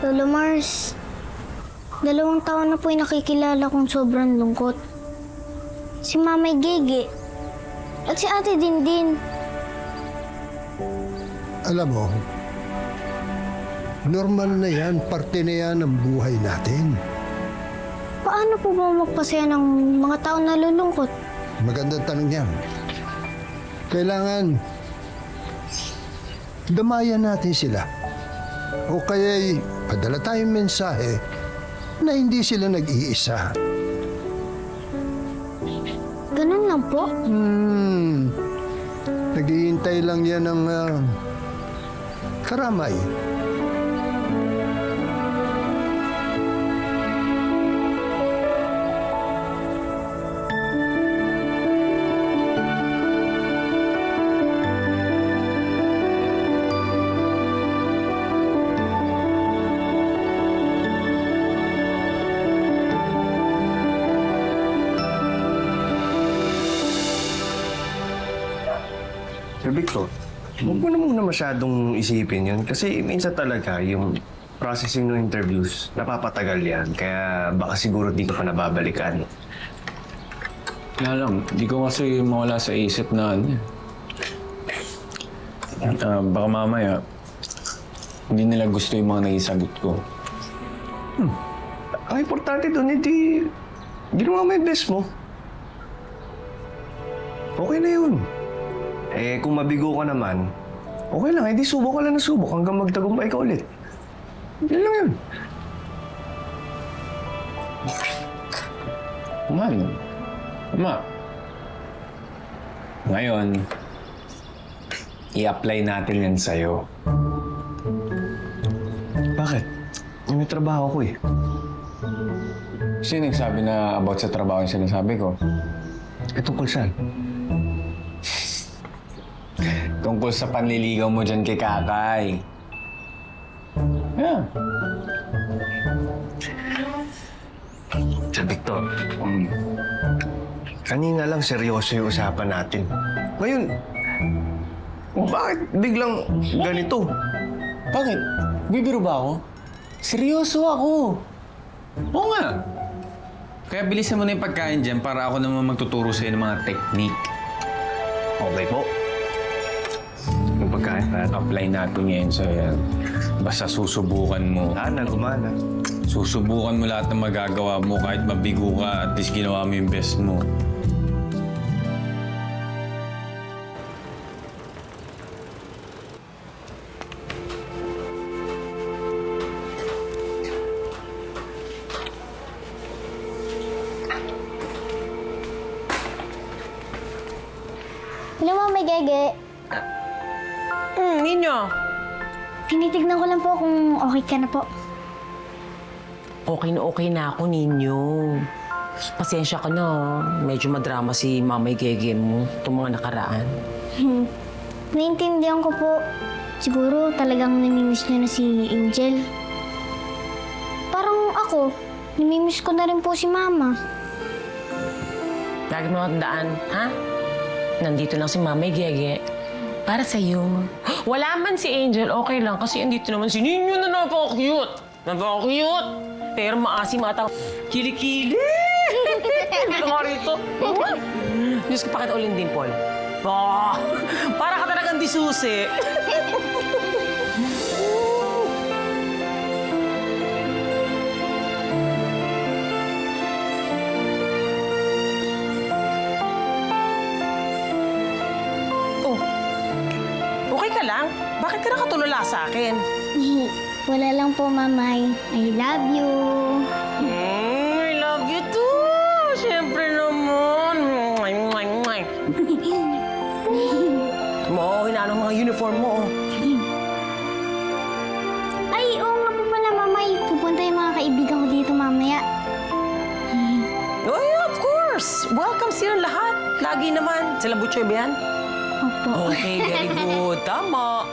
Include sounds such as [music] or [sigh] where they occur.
Lolo Mars, dalawang taon na po yung nakikilala kong sobrang lungkot. Si Mamay Gege at si Ate Dindin. Alam mo, normal na yan, parte na yan ng buhay natin. Paano po ba magpasaya ng mga taong nalulungkot? Magandang tanong yan. Kailangan damayan natin sila. O kaya'y padala tayong mensahe na hindi sila nag-iisa. Ganun lang po. Hmm. Naghihintay lang yan ng ah, karamay. Sir Victor, huwag mo na muna masyadong isipin yun kasi minsan talaga yung processing ng interviews, napapatagal yan. Kaya baka siguro di ka pa nababalikan. Wala lang, di ko kasi mawala sa isip na ano. eh. Ah, baka mamaya, hindi nila gusto yung mga naisagot ko. Ang importante doon, hindi... Ginawa mo yung best mo. Okay na yun. Eh, kung mabigo ka naman, okay lang. Hindi subok ka lang na subok hanggang magtagumpay ka ulit. Yan lang yun. Man, ma. Ngayon, i-apply natin yan sa'yo. Bakit? May trabaho ko eh. Sino nagsabi na about sa trabaho yung sinasabi ko? Eh, tungkol saan? Tungkol sa panliligaw mo dyan kay Kakay. Yeah. Sir Victor, um, kanina lang seryoso yung usapan natin. Ngayon, bakit biglang ganito? Bakit? Bibiro ba ako? Seryoso ako. Oo nga. Kaya bilisan mo na yung pagkain dyan para ako naman magtuturo sa'yo ng mga technique. Okay po. Pagkain At apply natin ngayon sa yan. Basta susubukan mo. Sana, gumana. Susubukan mo lahat ng magagawa mo kahit mabigo ka at least ginawa mo yung best mo. Hello, Mamay Gege. Hmm, ninyo. Tinitignan ko lang po kung okay ka na po. Okay na okay na ako, ninyo. Pasensya ka na, ah. medyo madrama si mamay gege mo itong mga nakaraan. Naintindihan ko po. Siguro talagang namimiss niyo na si Angel. Parang ako, namimiss ko na rin po si Mama. Lagi mo tandaan, ha? Nandito lang si mamay gege. Para sa'yo. Wala man si Angel, okay lang. Kasi andito naman si Ninyo na napaka-cute. Napaka-cute. Pero maasim ata. Kilikili! Dito nga rito. Diyos ko, pakita ulit din, Paul. Oh, para ka talagang disusi. Bakit ka nakatulala sa akin? [laughs] Wala lang po, Mamay. I love you. Mm, I love you too! Siyempre naman. Mwah, mwah, mwah. [laughs] Mo, hinanong mga uniform mo. oh. [laughs] Ay, oo nga po pala, Mamay. Pupunta yung mga kaibigan ko dito mamaya. Oh, yeah, of course. Welcome sila lahat. Lagi naman. Sila Butcher ba yan? Opo. Okay, very good. Tama.